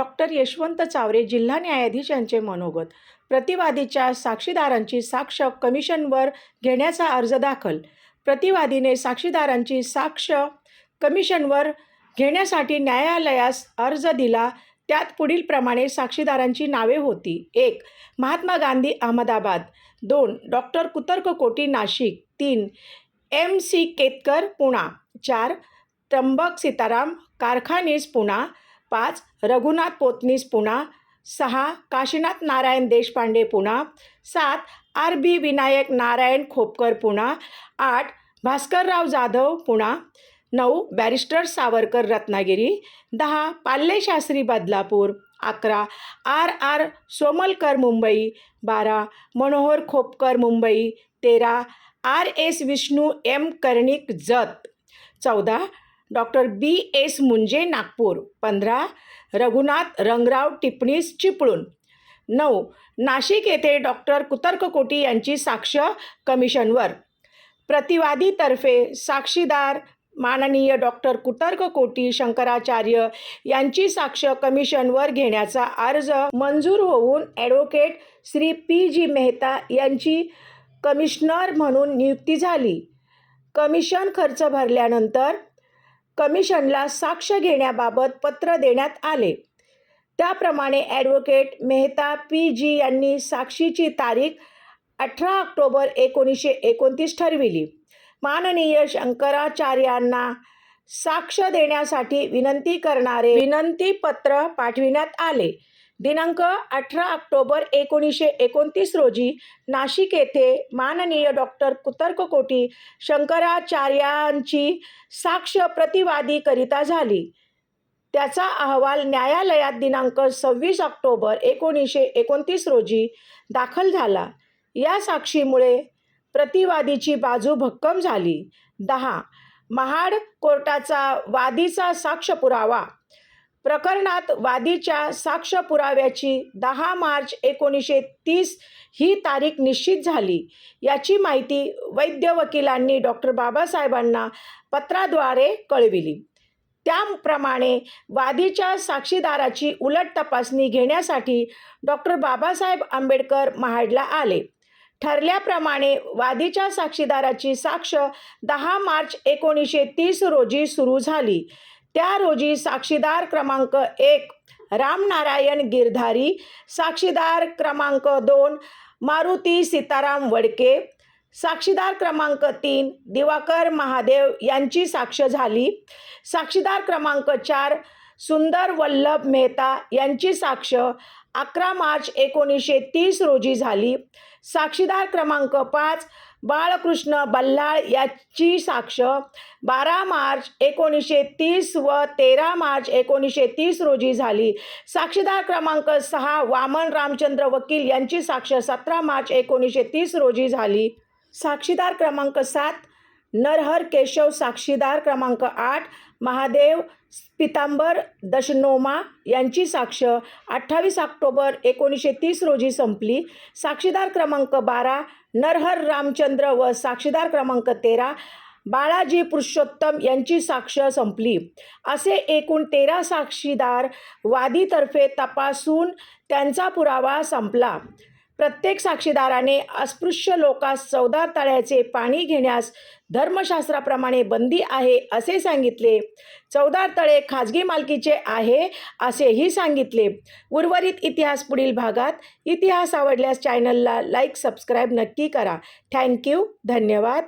Doctor Yashwant Chaware जिल्हा न्यायाधीश यांचे मनोगत. प्रतिवादीच्या साक्षीदारांची साक्ष कमिशनवर घेण्याचा अर्ज दाखल. प्रतिवादीने साक्षीदारांची साक्ष कमिशनवर घेण्यासाठी न्यायालयास अर्ज दिला. त्यात पुढीलप्रमाणे साक्षीदारांची नावे होती. एक महात्मा गांधी अहमदाबाद. दोन डॉक्टर कुतर्क कोटी नाशिक. तीन एम सी केतकर पुणा. चार त्र्यंबक सीताराम कारखानीस पुणा. पाच रघुनाथ पोतनीस पुणा सहा काशीनाथ नारायण देशपांडे पुणा सात आर बी विनायक नारायण खोपकर पुणा आठ भास्करराव जाधव पुणा नऊ बॅरिस्टर सावरकर रत्नागिरी. दहा पाल्ले शास्त्री बदलापूर. अकरा आर आर सोमलकर मुंबई. बारा मनोहर खोपकर मुंबई. तेरा R S Vishnu M Karnik Jat. चौदा doctor B S Munje Nagpur. पंधरा रघुनाथ रंगराव टिपणीस चिपळूण. नऊ नाशिक येथे डॉक्टर कुतर्ककोटी यांची साक्ष कमिशनवर. प्रतिवादीतर्फे साक्षीदार माननीय डॉक्टर कुतर्क कोटी शंकराचार्य यांची साक्ष कमिशनवर घेण्याचा अर्ज मंजूर होऊन advocate Shri P G Mehta यांची कमिशनर म्हणून नियुक्ती झाली. कमिशन खर्च भरल्यानंतर कमिशनला साक्ष घेण्याबाबत पत्र देण्यात आले. त्याप्रमाणे ॲडव्होकेट मेहता पी जी यांनी साक्षीची तारीख अठरा ऑक्टोबर एकोणीसशे एकोणतीस ठरविली. माननीय शंकराचार्यांना साक्ष देण्यासाठी विनंती करणारे विनंती पत्र पाठविण्यात आले. दिनांक अठरा ऑक्टोबर एकोणीसशे एकोणतीस रोजी नाशिक येथे माननीय डॉक्टर कुतर्ककोटी शंकराचार्यांची साक्ष प्रतिवादीकरिता झाली. त्याचा अहवाल न्यायालयात दिनांक सव्वीस ऑक्टोबर एकोणीसशे एकोणतीस रोजी दाखल झाला. या साक्षीमुळे प्रतिवादीची बाजू भक्कम झाली. दहा. महाड कोर्टाचा वादीचा साक्ष पुरावा. प्रकरणात वादीच्या साक्ष पुराव्याची दहा मार्च एकोणीसशे तीस ही तारीख निश्चित झाली. याची माहिती वैद्य वकिलांनी डॉक्टर बाबासाहेबांना पत्राद्वारे कळविली. त्याप्रमाणे वादीच्या साक्षीदाराची उलट तपासणी घेण्यासाठी डॉक्टर बाबासाहेब आंबेडकर महाडला आले. ठरल्याप्रमाणे वादीच्या साक्षीदाराची साक्ष दहा मार्च एकोणीसशे तीस रोजी सुरू झाली. त्या रोजी साक्षीदार क्रमांक एक रामनारायण गिरधारी साक्षीदार क्रमांक दोन मारुती सीताराम वडके साक्षीदार क्रमांक तीन दिवाकर महादेव यांची साक्ष झाली. साक्षीदार क्रमांक चार सुंदर वल्लभ मेहता यांची साक्ष अकरा मार्च एकोणीसशे तीस रोजी झाली. साक्षीदार क्रमांक पाच बाळकृष्ण बल्लाळ याची साक्ष. बारा मार्च एकोणीसशे तीस व तेरा मार्च एकोणीसशे तीस रोजी झाली. साक्षीदार क्रमांक सहा वामन रामचंद्र वकील यांची साक्ष सतरा मार्च एकोणीसशे तीस रोजी झाली. साक्षीदार क्रमांक सात नरहर केशव साक्षीदार क्रमांक आठ महादेव पितांबर दशनोमा यांची साक्ष अठ्ठावीस ऑक्टोबर एकोणीसशे तीस रोजी संपली. साक्षीदार क्रमांक बारा नरहर रामचंद्र व साक्षीदार क्रमांक तेरा बाळाजी पुरुषोत्तम यांची साक्ष संपली. असे एकूण तेरा साक्षीदार वादीतर्फे तपासून त्यांचा पुरावा संपला. प्रत्येक साक्षीदाराने अस्पृश्य लोकास चौदा तळ्याचे पाणी घेण्यास धर्मशास्त्राप्रमाणे बंदी आहे असे सांगितले. चौदा तळे खाजगी मालकीचे आहे असेही सांगितले. उर्वरित इतिहास पुढील भागात. इतिहास आवडल्यास चॅनलला लाईक सबस्क्राईब नक्की करा. थँक्यू धन्यवाद.